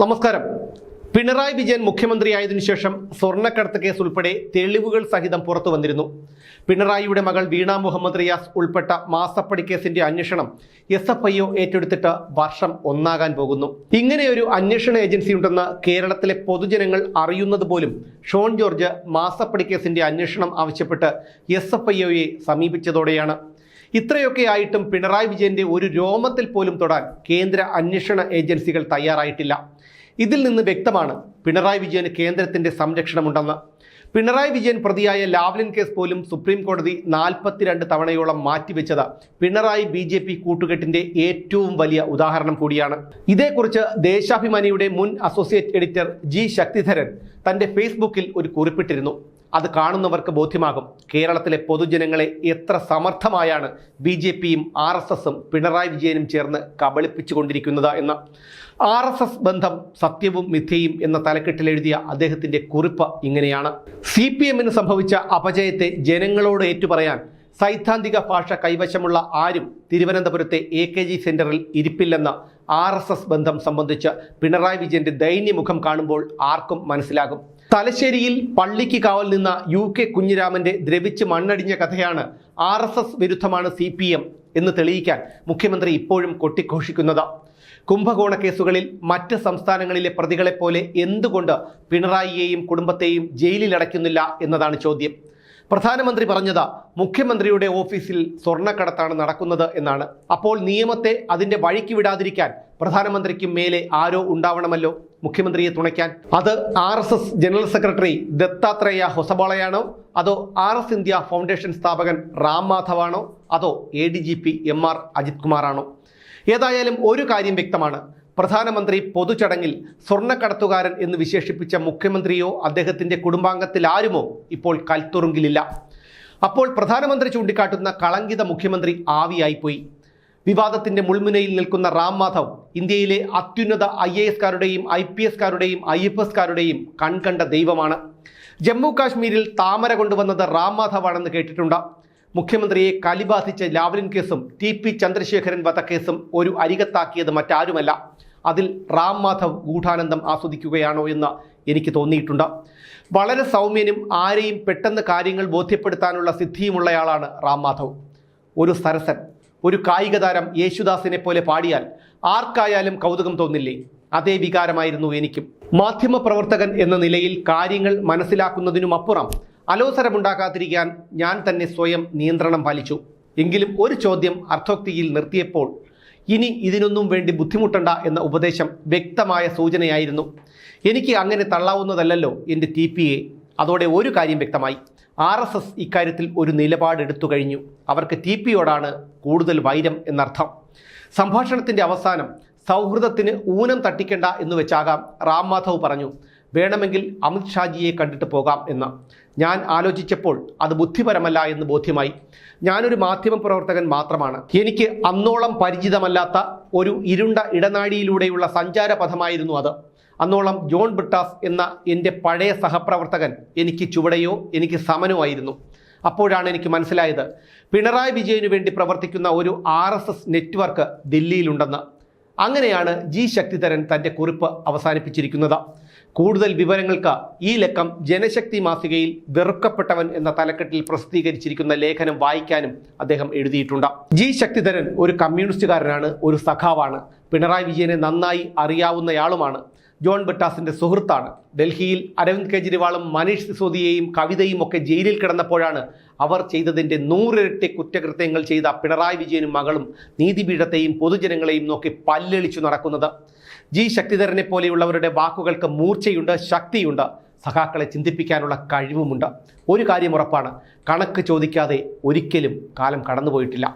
നമസ്കാരം. പിണറായി വിജയൻ മുഖ്യമന്ത്രിയായതിനു ശേഷം സ്വർണക്കടത്ത് കേസ് ഉൾപ്പെടെ തെളിവുകൾ സഹിതം പുറത്തു വന്നിരുന്നു. പിണറായിയുടെ മകൾ വീണ മുഹമ്മദ് റിയാസ് ഉൾപ്പെട്ട മാസപ്പടി കേസിന്റെ അന്വേഷണം എസ് എഫ് ഐ ഒ ഏറ്റെടുത്തിട്ട് വർഷം ഒന്നാകാൻ പോകുന്നു. ഇങ്ങനെയൊരു അന്വേഷണ ഏജൻസി ഉണ്ടെന്ന് കേരളത്തിലെ പൊതുജനങ്ങൾ അറിയുന്നത് പോലും ഷോൺ ജോർജ് മാസപ്പടി കേസിന്റെ അന്വേഷണം ആവശ്യപ്പെട്ട് എസ് എഫ് ഐ ഒയെ സമീപിച്ചതോടെയാണ്. ഇത്രയൊക്കെ ആയിട്ടും പിണറായി വിജയന്റെ ഒരു രോമത്തിൽ പോലും തൊടാൻ കേന്ദ്ര അന്വേഷണ ഏജൻസികൾ തയ്യാറായിട്ടില്ല. ഇതിൽ നിന്ന് വ്യക്തമാണ് പിണറായി വിജയന് കേന്ദ്രത്തിന്റെ സംരക്ഷണമുണ്ടെന്ന്. പിണറായി വിജയൻ പ്രതിയായ ലാവ്ലിൻ കേസ് പോലും സുപ്രീം കോടതി നാൽപ്പത്തിരണ്ട് തവണയോളം മാറ്റിവെച്ചത് പിണറായി ബി ജെ പി കൂട്ടുകെട്ടിന്റെ ഏറ്റവും വലിയ ഉദാഹരണം കൂടിയാണ്. ഇതേക്കുറിച്ച് ദേശാഭിമാനിയുടെ മുൻ അസോസിയേറ്റ് എഡിറ്റർ ജി ശക്തിധരൻ തന്റെ ഫേസ്ബുക്കിൽ ഒരു കുറിപ്പിട്ടിരുന്നു. അത് കാണുന്നവർക്ക് ബോധ്യമാകും. കേരളത്തിലെ പൊതുജനങ്ങളെ എത്ര സമർത്ഥമായാണ് ബി ജെ പിയും ആർ എസ് എസും പിണറായി വിജയനും ചേർന്ന് കബളിപ്പിച്ചുകൊണ്ടിരിക്കുന്നത് എന്ന്. ആർ എസ് എസ് ബന്ധം സത്യവും മിഥ്യയും എന്ന തലക്കെട്ടിൽ എഴുതിയ അദ്ദേഹത്തിന്റെ കുറിപ്പ് ഇങ്ങനെയാണ്. സി പി എമ്മിന് സംഭവിച്ച അപജയത്തെ ജനങ്ങളോട് ഏറ്റുപറയാൻ സൈദ്ധാന്തിക ഭാഷ കൈവശമുള്ള ആരും തിരുവനന്തപുരത്തെ എ കെ ജി സെന്ററിൽ ഇരിപ്പില്ലെന്ന ആർ എസ് എസ് ബന്ധം സംബന്ധിച്ച് പിണറായി വിജയന്റെ ദൈന്യമുഖം കാണുമ്പോൾ ആർക്കും മനസ്സിലാകും. തലശ്ശേരിയിൽ പള്ളിക്ക് കാവൽ നിന്ന യു കെ കുഞ്ഞിരാമന്റെ ദ്രവിച്ച് മണ്ണടിഞ്ഞ കഥയാണ് ആർ എസ് എസ് വിരുദ്ധമാണ് സി പി എം എന്ന് തെളിയിക്കാൻ മുഖ്യമന്ത്രി ഇപ്പോഴും കൊട്ടിഘോഷിക്കുന്നത്. കുംഭകോണ കേസുകളിൽ മറ്റ് സംസ്ഥാനങ്ങളിലെ പ്രതികളെപ്പോലെ എന്തുകൊണ്ട് പിണറായിയെയും കുടുംബത്തെയും ജയിലിലടയ്ക്കുന്നില്ല എന്നതാണ് ചോദ്യം. പ്രധാനമന്ത്രി പറഞ്ഞത് മുഖ്യമന്ത്രിയുടെ ഓഫീസിൽ സ്വർണക്കടത്താണ് നടക്കുന്നത് എന്നാണ്. അപ്പോൾ നിയമത്തെ അതിന്റെ വഴിക്ക് വിടാതിരിക്കാൻ പ്രധാനമന്ത്രിക്കും മേലെ ആരോ ഉണ്ടാവണമല്ലോ മുഖ്യമന്ത്രിയെ തുണയ്ക്കാൻ. അത് R S S general secretary Dattatreya ഹൊസബോളയാണോ? അതോ ആർ എസ് ഇന്ത്യ ഫൗണ്ടേഷൻ സ്ഥാപകൻ റാം മാധവാണോ? അതോ A D G P M R Ajith കുമാറാണോ? ഏതായാലും ഒരു കാര്യം വ്യക്തമാണ്. പ്രധാനമന്ത്രി പൊതുചടങ്ങിൽ സ്വർണക്കടത്തുകാരൻ എന്ന് വിശേഷിപ്പിച്ച മുഖ്യമന്ത്രിയോ അദ്ദേഹത്തിന്റെ കുടുംബാംഗത്തിൽ ആരുമോ ഇപ്പോൾ കൽത്തുറുങ്കിലില്ല. അപ്പോൾ പ്രധാനമന്ത്രി ചൂണ്ടിക്കാട്ടുന്ന കളങ്കിത മുഖ്യമന്ത്രി ആവിയായിപ്പോയി. വിവാദത്തിന്റെ മുൾമുനയിൽ നിൽക്കുന്ന റാം മാധവ് ഇന്ത്യയിലെ അത്യുന്നത ഐ എ എസ്കാരുടെയും ഐ പി എസ്കാരുടെയും ഐ എഫ് എസ്കാരുടെയും കൺകണ്ട ദൈവമാണ്. ജമ്മു കാശ്മീരിൽ താമര കൊണ്ടുവന്നത് റാം മാധവാണെന്ന് കേട്ടിട്ടുണ്ട്. മുഖ്യമന്ത്രിയെ കലിബാധിച്ച ലാവ്ലിൻ കേസും ടി പി ചന്ദ്രശേഖരൻ വധക്കേസും ഒരു അരികത്താക്കിയത് മറ്റാരുമല്ല. അതിൽ റാം മാധവ് ഗൂഢാനന്ദം ആസ്വദിക്കുകയാണോ എന്ന് എനിക്ക് തോന്നിയിട്ടുണ്ട്. വളരെ സൗമ്യനും ആരെയും പെട്ടെന്ന് കാര്യങ്ങൾ ബോധ്യപ്പെടുത്താനുള്ള സിദ്ധിയുമുള്ളയാളാണ് റാം മാധവ്. ഒരു സരസൻ ഒരു കായിക താരം യേശുദാസിനെ പോലെ പാടിയാൽ ആർക്കായാലും കൗതുകം തോന്നില്ലേ? അതേ വികാരമായിരുന്നു എനിക്കും. മാധ്യമപ്രവർത്തകൻ എന്ന നിലയിൽ കാര്യങ്ങൾ മനസ്സിലാക്കുന്നതിനും അപ്പുറം അലോസരമുണ്ടാക്കാതിരിക്കാൻ ഞാൻ തന്നെ സ്വയം നിയന്ത്രണം പാലിച്ചു. എങ്കിലും ഒരു ചോദ്യം അർത്ഥോക്തിയിൽ നിർത്തിയപ്പോൾ ഇനി ഇതിനൊന്നും വേണ്ടി ബുദ്ധിമുട്ടണ്ട എന്ന ഉപദേശം വ്യക്തമായ സൂചനയായിരുന്നു. എനിക്ക് അങ്ങനെ തള്ളാവുന്നതല്ലല്ലോ എന്റെ ടി പി എ അതോടെ ഒരു കാര്യം വ്യക്തമായി. ആർ എസ് എസ് ഇക്കാര്യത്തിൽ ഒരു നിലപാടെടുത്തു കഴിഞ്ഞു. അവർക്ക് ടി പിയോടാണ് കൂടുതൽ വൈരം എന്നർത്ഥം. സംഭാഷണത്തിന്റെ അവസാനം സൗഹൃദത്തിന് ഊനം തട്ടിക്കണ്ട എന്ന് വെച്ചാകാം റാം മാധവ് പറഞ്ഞു. വേണമെങ്കിൽ അമിത് ഷാജിയെ കണ്ടിട്ട് പോകാം എന്ന്. ഞാൻ ആലോചിച്ചപ്പോൾ അത് ബുദ്ധിപരമല്ല എന്ന് ബോധ്യമായി. ഞാനൊരു മാധ്യമ പ്രവർത്തകൻ മാത്രമാണ്. എനിക്ക് അന്നോളം പരിചിതമല്ലാത്ത ഒരു ഇരുണ്ട ഇടനാഴിയിലൂടെയുള്ള സഞ്ചാരപഥമായിരുന്നു അത്. അന്നോളം ജോൺ ബ്രിട്ടാസ് എന്ന എന്റെ പഴയ സഹപ്രവർത്തകൻ എനിക്ക് ചുവടയോ എനിക്ക് സമനോ ആയിരുന്നു. അപ്പോഴാണ് എനിക്ക് മനസ്സിലായത് പിണറായി വിജയനു വേണ്ടി പ്രവർത്തിക്കുന്ന ഒരു ആർ എസ് എസ് നെറ്റ്വർക്ക് ദില്ലിയിലുണ്ടെന്ന്. അങ്ങനെയാണ് ജി ശക്തിധരൻ തന്റെ കുറിപ്പ് അവസാനിപ്പിച്ചിരിക്കുന്നത്. കൂടുതൽ വിവരങ്ങൾക്ക് ഈ ലക്കം ജനശക്തി മാസികയിൽ വെറുക്കപ്പെട്ടവൻ എന്ന തലക്കെട്ടിൽ പ്രസിദ്ധീകരിച്ചിരിക്കുന്ന ലേഖനം വായിക്കാനും അദ്ദേഹം എഴുതിയിട്ടുണ്ട്. ജി ശക്തിധരൻ ഒരു കമ്മ്യൂണിസ്റ്റുകാരനാണ് ഒരു സഖാവാണ്. പിണറായി വിജയനെ നന്നായി അറിയാവുന്നയാളുമാണ്. ജോൺ ബട്ടാസിന്റെ സുഹൃത്താണ്. ഡൽഹിയിൽ അരവിന്ദ് കെജ്രിവാളും മനീഷ് സിസോദിയെയും കവിതയും ഒക്കെ ജയിലിൽ കിടന്നപ്പോഴാണ് അവർ ചെയ്തതിന്റെ നൂറിരട്ടി കുറ്റകൃത്യങ്ങൾ ചെയ്ത പിണറായി വിജയനും മകളും നീതിപീഠത്തെയും പൊതുജനങ്ങളെയും നോക്കി പല്ലളിച്ചു നടക്കുന്നത്. ജി ശക്തിധരനെ പോലെയുള്ളവരുടെ വാക്കുകൾക്ക് മൂർച്ചയുണ്ട് ശക്തിയുണ്ട്. സഖാക്കളെ ചിന്തിപ്പിക്കാനുള്ള കഴിവുമുണ്ട്. ഒരു കാര്യം ഉറപ്പാണ് കണക്ക് ചോദിക്കാതെ ഒരിക്കലും കാലം കടന്നുപോയിട്ടില്ല.